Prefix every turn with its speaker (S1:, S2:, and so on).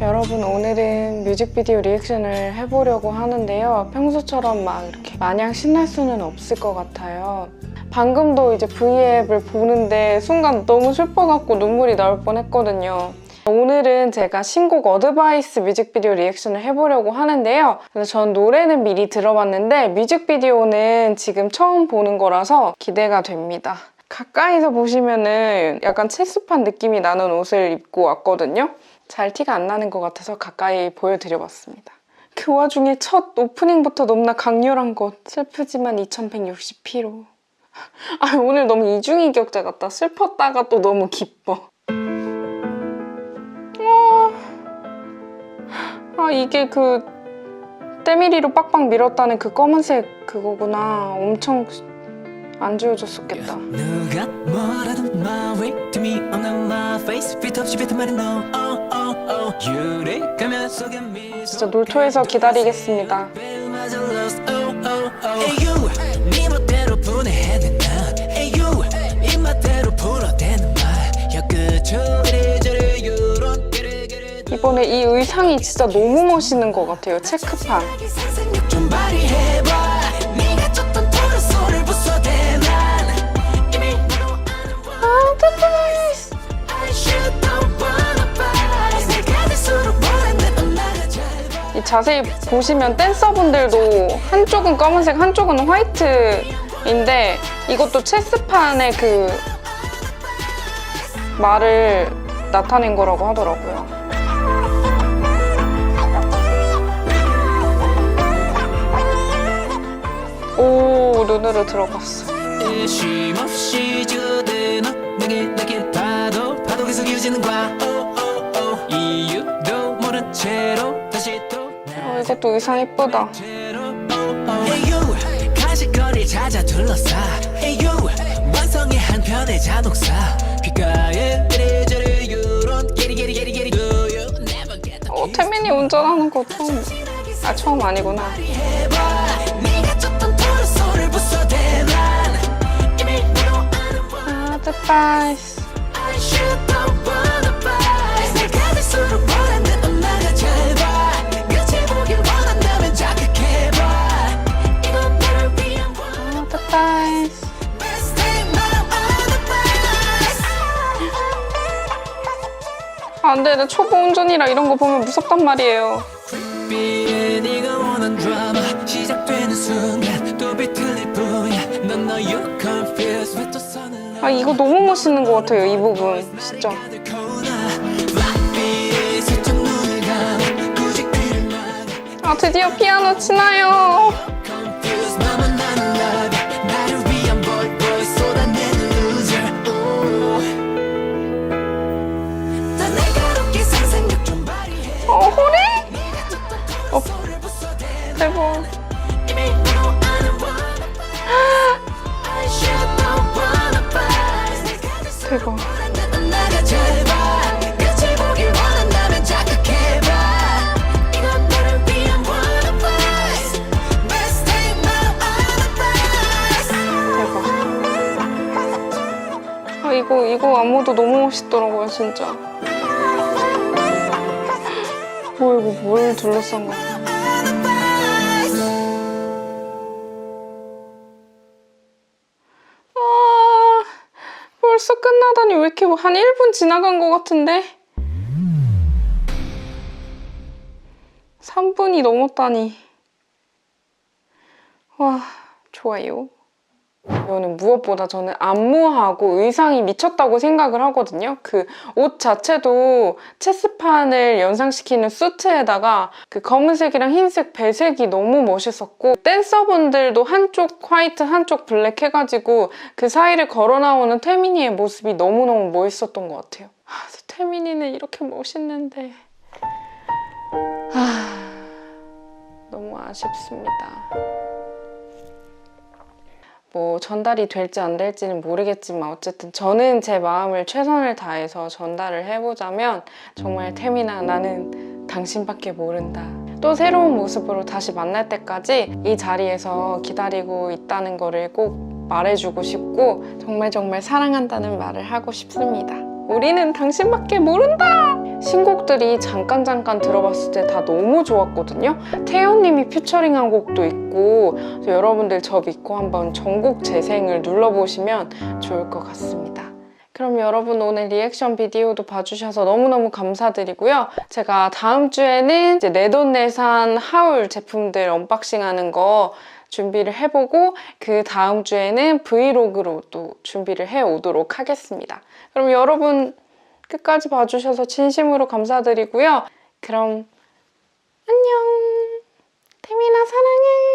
S1: 여러분 오늘은 뮤직비디오 리액션을 해보려고 하는데요. 평소처럼 막 이렇게 마냥 신날 수는 없을 것 같아요. 방금도 이제 V앱을 보는데 순간 너무 슬퍼갖고 눈물이 나올 뻔했거든요. 오늘은 제가 신곡 어드바이스 뮤직비디오 리액션을 해보려고 하는데요. 전 노래는 미리 들어봤는데 뮤직비디오는 지금 처음 보는 거라서 기대가 됩니다. 가까이서 보시면은 약간 체스판 느낌이 나는 옷을 입고 왔거든요. 잘 티가 안 나는 것 같아서 가까이 보여드려봤습니다. 그 와중에 첫 오프닝부터 너무나 강렬한 것. 슬프지만 2160피로. 아, 오늘 너무 이중인격자 같다. 슬펐다가 또 너무 기뻐. 와. 아, 이게 그 때밀이로 빡빡 밀었다는 그 검은색 그거구나. 엄청 안 지워졌었겠다.
S2: 누가 뭐라든 my way to me on my face fit 없이 뱉은 말은 no oh oh oh 유리 가면 속에 미소
S1: 진짜 놀토에서 기다리겠습니다. 이번에 이 의상이 진짜 너무 멋있는 것 같아요. 체크판. 자세히 보시면 댄서분들도 한쪽은 검은색, 한쪽은 화이트인데 이것도 체스판의 그 말을 나타낸 거라고 하더라고요. 오, 눈으로 들어갔어.
S2: 쉼없이 주드는 내게 내게 파도 파도 계속 이어지는 거야
S1: 이것도 의상
S2: 간식거리 찾아 둘러싸. You 완성의 한 편의 잔혹사. 귓가에 이리저리 유론. 게리 게리 게리 게리 Do you never get the
S1: 어, 태민이 운전하는 거 처음. 아, 처음 아니구나.
S2: 아는 와
S1: 아, 안 돼. 나 초보 운전이라 이런 거 보면 무섭단 말이에요. 아, 이거 너무 멋있는 것 같아요. 이 부분. 진짜.
S2: 아,
S1: 드디어 피아노 치나요. 대박.
S2: 아,
S1: 이거, 이거 안무도 너무 멋있더라고요, 진짜. 뭐, 이거 뭘 둘러싼 거야. 벌써 끝나다니 왜 이렇게 한 1분 지나간 것 같은데? 3분이 넘었다니. 와, 좋아요. 이거는 무엇보다 저는 안무하고 의상이 미쳤다고 생각을 하거든요. 그 옷 자체도 체스판을 연상시키는 수트에다가 그 검은색이랑 흰색 배색이 너무 멋있었고 댄서분들도 한쪽 화이트 한쪽 블랙 해가지고 그 사이를 걸어 나오는 태민이의 모습이 너무너무 멋있었던 것 같아요. 아, 태민이는 이렇게 멋있는데 아, 너무 아쉽습니다. 뭐 전달이 될지 안 될지는 모르겠지만 어쨌든 저는 제 마음을 최선을 다해서 전달을 해보자면 정말 태민아 나는 당신밖에 모른다. 또 새로운 모습으로 다시 만날 때까지 이 자리에서 기다리고 있다는 거를 꼭 말해주고 싶고 정말 정말 사랑한다는 말을 하고 싶습니다. 우리는 당신밖에 모른다! 신곡들이 잠깐 잠깐 들어봤을 때 다 너무 좋았거든요. 태연님이 퓨처링한 곡도 있고 여러분들 저 믿고 한번 전곡 재생을 눌러보시면 좋을 것 같습니다. 그럼 여러분 오늘 리액션 비디오도 봐주셔서 너무너무 감사드리고요. 제가 다음 주에는 이제 내돈내산 하울 제품들 언박싱 하는 거 준비를 해보고 그 다음 주에는 브이로그로 또 준비를 해 오도록 하겠습니다. 그럼 여러분 끝까지 봐주셔서 진심으로 감사드리고요. 그럼 안녕! 태민아 사랑해!